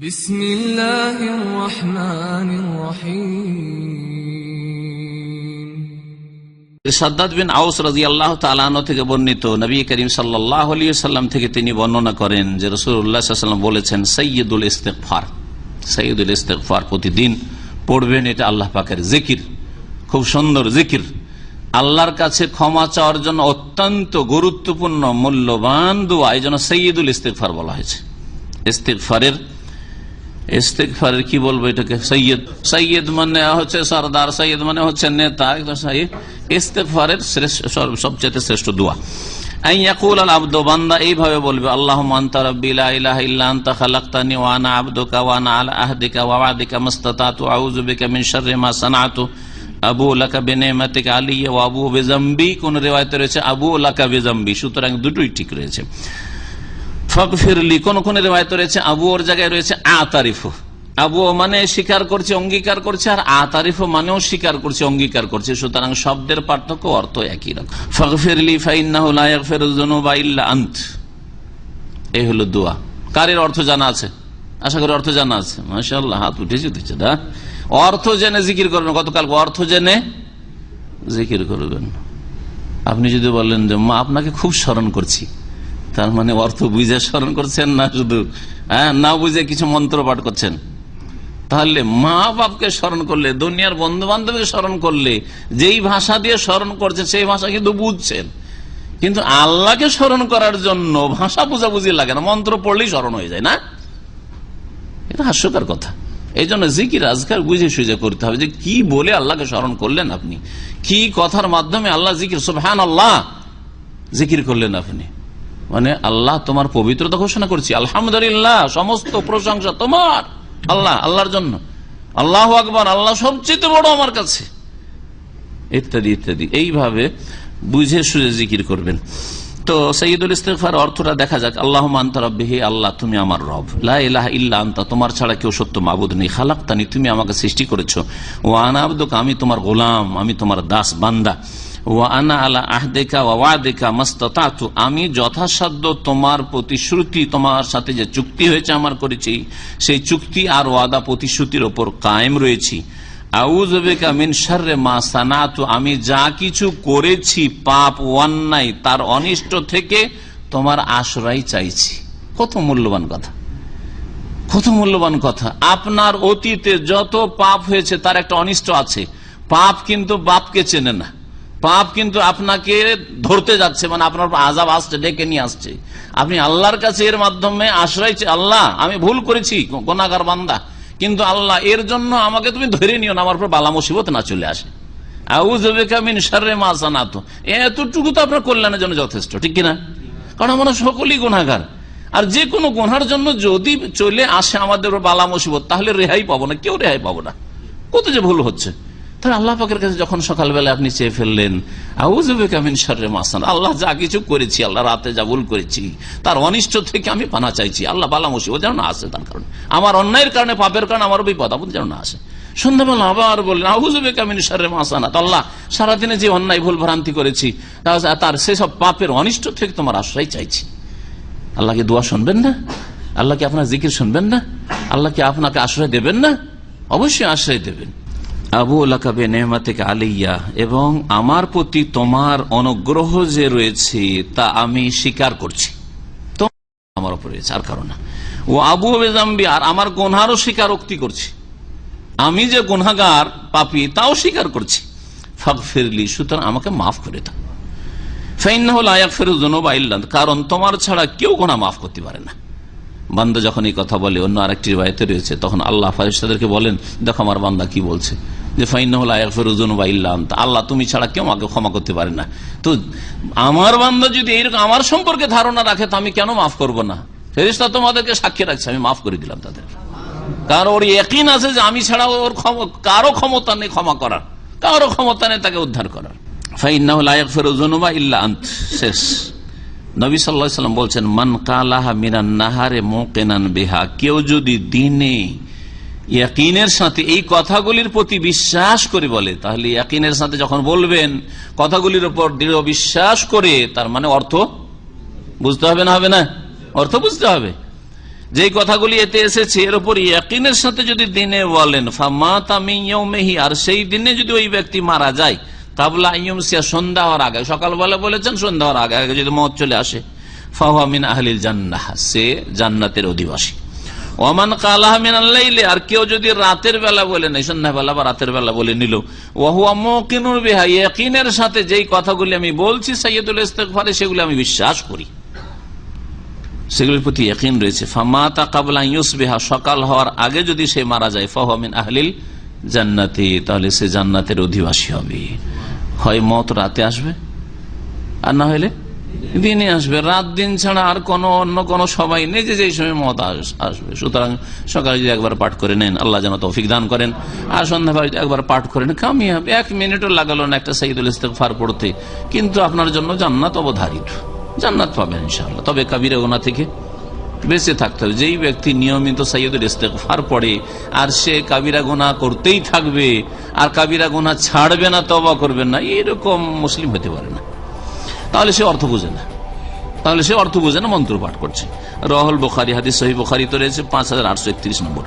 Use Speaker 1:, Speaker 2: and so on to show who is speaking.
Speaker 1: بسم الله الرحمن الرحيم
Speaker 2: সাদ্দাদ বিন আউস রাজি আল্লাহ তালানো থেকে বর্ণিত নবী করিম সাল্লাহ সাল্লাম থেকে তিনি বর্ণনা করেন যে রসুল্লাহাম বলেছেন সৈয়দুল ইস্তেকফার সৈয়দুল ইস্তেকফার প্রতিদিন পড়বেন এটা আল্লাহ পাকের জিকির খুব সুন্দর জিকির আল্লাহর কাছে ক্ষমা চাওয়ার জন্য অত্যন্ত গুরুত্বপূর্ণ মূল্যবান দোয়া এই জন্য সৈয়দুল ইস্তেকফার বলা হয়েছে ইস্তেকফারের ইস্তেকফারের কি বলব এটাকে? সৈয়দ। সৈয়দ মানে হচ্ছে সর্দার, সৈয়দ মানে হচ্ছে নেতা। ইস্তেকফারের সবচেয়ে শ্রেষ্ঠ দোয়া। আল এইভাবে বলবে আল্লাহ আলা আবু লাকা বিনিমাতিকা আলিয়া ওয়া আবু বিজামবি কোন রিওয়ায়েতে রয়েছে, আবু লাকা বিজামবি সুতরাং দুটোই ঠিক রয়েছে। ফিরলি কোন কোন রেওয়ায়ত রয়েছে, আবু ওর জায়গায় রয়েছে, আতারিফু। আবু মানে স্বীকার করছে, অঙ্গীকার করছে, আর আতারিফু মানেও স্বীকার করছে, অঙ্গীকার করছে। সুতরাং শব্দের পার্থক্য অর্থ একই রকম। ফিরলি আন্ত। এই হলো দোয়া। কারের অর্থ জানা আছে? আশা করি অর্থ জানা আছে। মাসাল্লাহ হাত উঠেছে উঠেছে না অর্থ জেনে জিকির করবেন। গতকাল অর্থ জেনে জিকির করবেন। আপনি যদি বলেন যে, মা, আপনাকে খুব স্মরণ করছি। তার মানে অর্থ বুঝে স্মরণ করছেন না শুধু? হ্যাঁ না বুঝে কিছু মন্ত্র পাঠ করছেন? তাহলে মা বাপকে স্মরণ করলে, দুনিয়ার বন্ধু বান্ধবকে স্মরণ করলে, যেই ভাষা দিয়ে স্মরণ করছেন, সেই ভাষা কিন্তু বুঝছেন। কিন্তু আল্লাহকে স্মরণ করার জন্য ভাষা বুঝাবুঝি লাগে না, মন্ত্র পড়লেই স্মরণ হয়ে যায়, না? এটা হাস্যকর কথা। এই জন্য জিকির আজকার বুঝে সুঝে করতে হবে যে কি বলে আল্লাহকে স্মরণ করলেন আপনি? কি কথার মাধ্যমে আল্লাহ জিকির সুবহান আল্লাহ জিকির করলেন আপনি? মানে আল্লাহ তোমার পবিত্রতা ঘোষণা করছি। আলহামদুলিল্লাহ, সমস্ত প্রশংসা তোমার। আল্লাহ, আল্লাহর জন্য। আল্লাহ আকবর, আল্লাহ সবচেয়ে বড় আমার কাছে। ইত্যাদি ইত্যাদি। এইভাবে বুঝে সুঝে জিকির করবেন। তো সৈয়দুল ইস্তেফার অর্থটা দেখা যাক। আল্লাহ মান্তারব্বিহি আল্লাহ, তুমি আমার রব। লাহ ইল্লা আনতা, তোমার ছাড়া কেউ সত্য মাবুদ নেই। খালাক্তানি, তুমি আমাকে সৃষ্টি করেছ। ও আনা আমি তোমার গোলাম, আমি তোমার দাস বান্দা। ও আনা আলা আমি যথাসাধ্য তোমার প্রতিশ্রুতি, তোমার সাথে যে চুক্তি হয়েছে আমার করেছি, সেই চুক্তি আর ওয়াদা প্রতিশ্রুতির ওপর কায়েম রয়েছি। মিন আমি যা কিছু করেছি পাপ অন্যায়, তার অনিষ্ট থেকে তোমার আশ্রয় চাইছি। কত মূল্যবান কথা। কত মূল্যবান কথা। আপনার অতীতে যত পাপ হয়েছে, তার একটা অনিষ্ট আছে। পাপ কিন্তু বাপকে চেনে না। পাপ কিন্তু আপনাকে ধরতে যাচ্ছে মানে আপনার আজাব আসছে, ডেকে নিয়ে আসছে। আপনি আল্লাহর কাছে এর মাধ্যমে আশ্রয় আল্লাহ, আমি ভুল করেছি, গোনাগার বান্দা। কিন্তু আল্লাহ, এর জন্য আমাকে তুমি ধরে নিও না, আমার বালা মুসিবত না চলে আসে। এতটুকু তো আপনার কল্যাণের জন্য যথেষ্ট, ঠিক কিনা? কারণ আমরা সকলেই গুণাগার আর যে কোনো গুনার জন্য যদি চলে আসে আমাদের বালা মুসিবত, তাহলে রেহাই পাবো না, কেউ রেহাই পাবো না। কত যে ভুল হচ্ছে। তাহলে আল্লাহ পাকের কাছে যখন সকালবেলা আপনি চেয়ে ফেললেন আউজবেকামিন সারে মাসান আল্লাহ যা কিছু করেছি, আল্লাহ রাতে যা ভুল করেছি, তার অনিষ্ট থেকে আমি পানা চাইছি। আল্লাহ বালা মুসিবত যেন আসে তার কারণে। আমার অন্যায়ের কারণে, পাপের কারণে আমার বিপদ আপদ যেন না আসে। সন্ধ্যাবেলা আবার বললেন আহুজবে কামিন সারে মাসানাত আল্লাহ সারাদিনে যে অন্যায়, ভুল ভ্রান্তি করেছি তার সেসব পাপের অনিষ্ট থেকে তোমার আশ্রয় চাইছি। আল্লাহকে দোয়া শুনবেন না? আল্লাহকে আপনার জিকির শুনবেন না? আল্লাহকে আপনাকে আশ্রয় দেবেন না? অবশ্যই আশ্রয় দেবেন। আবু লাকাবে নেহমা থেকে আলিয়া, এবং আমার প্রতি তোমার অনুগ্রহ যে রয়েছে তা আমি স্বীকার করছি। আমার উপরে রয়েছে, আর কারণ ও আবু বেজাম্বি আর আমার গোনহারও স্বীকারোক্তি করছি। আমি যে গুনাগার পাপি, তাও স্বীকার করছি। ফাঁক ফিরলি সুতরাং আমাকে মাফ করে দাও। কারণ তোমার ছাড়া কেউ গোনা মাফ করতে পারে না। বান্দা যখন এই কথা বলে, অন্য আরেকটি বাড়িতে রয়েছে, তখন আল্লাহ ফারিস্তাদেরকে বলেন, দেখো আমার বান্দা কি বলছে? যে ফাইনাহুল্লাহ আল্লাহ তুমি ছাড়া কেউ আমাকে ক্ষমা করতে পারে না। তো আমার বান্ধব যদি এইরকম আমার সম্পর্কে ধারণা রাখে, তো আমি কেন মাফ করব না? ফেরিস্তা তোমাদেরকে সাক্ষী রাখছে, আমি মাফ করে দিলাম তাদের। কারণ ওর একই আছে যে আমি ছাড়া ওর কারও ক্ষমতা নেই ক্ষমা করার। কারও ক্ষমতা নেই তাকে উদ্ধার করার। শেষ। সাল্লাম বলছেন, মান কালাহা মিনান নাহারে মোকেনান বেহা। কেউ যদি দিনে ইয়াকিনের সাথে এই কথাগুলির প্রতি বিশ্বাস করে বলে। তাহলে ইয়াকিনের সাথে যখন বলবেন, কথাগুলির উপর দৃঢ় বিশ্বাস করে, তার মানে অর্থ বুঝতে হবে না হবে না? অর্থ বুঝতে হবে। যেই কথাগুলি এতে এসেছে, এর উপর ইয়াকিনের সাথে যদি দিনে বলেন, ফামা তামিহি আর সেই দিনে যদি ওই ব্যক্তি মারা যায় সিয়া সন্ধ্যা হওয়ার আগে সকালবেলা বলেছেন, সন্ধ্যা হওয়ার আগে আগে যদি মত চলে আসে ফাহমিন আহলিল জান্নাহ, সে জান্নাতের অধিবাসী। ওমান কালাহ মিনাল্লাইলে আর কেউ যদি রাতের বেলা বলে, নেই সন্ধ্যাবেলা বা রাতের বেলা বলে নিল। ওহুয়া মকিনুর বিহা, ইয়াকিনের সাথে যেই কথাগুলি আমি বলছি সাইয়দুল ইস্তেকফারে সেগুলি আমি বিশ্বাস করি। সেগুলির প্রতি একই রয়েছে। ফামাতা কাবলা ইউসবিহা, সকাল হওয়ার আগে যদি সে মারা যায় ফাহমিন আহলিল জান্নাতি, তাহলে সে জান্নাতের অধিবাসী হবে। হয় মত রাতে আসবে, আর না হলে দিনে আসবে, রাত দিন ছাড়া আর কোনো অন্য কোনো সবাই নেই যে যেই সময় মত আসবে। সুতরাং সকালে যদি একবার পাঠ করে নেন, আল্লাহ যেন তৌফিক দান করেন। আর সন্ধ্যাবেলা একবার পাঠ করেন কামিয়াব, এক মিনিটও লাগালো না একটা সাইদুল ইস্তেকফার পড়তে। কিন্তু আপনার জন্য জান্নাত অবধারিত। জান্নাত পাবেন ইনশাআল্লাহ। তবে কাবিরা গোনা থেকে বেঁচে থাকতে হবে। যেই ব্যক্তি নিয়মিত সাইয়দুল ইস্তেকফার পড়ে, আর সে কাবিরা গোনা করতেই থাকবে, আর কাবিরা গোনা ছাড়বে না তবা করবে না এরকম মুসলিম হতে পারে না। তাহলে সে অর্থ বুঝে না। তাহলে সে অর্থ বুঝে না, মন্ত্র পাঠ করছে। রহল বোখারি, হাদিস সহি বোখারি তো রয়েছে, পাঁচ হাজার আটশো একত্রিশ নম্বর।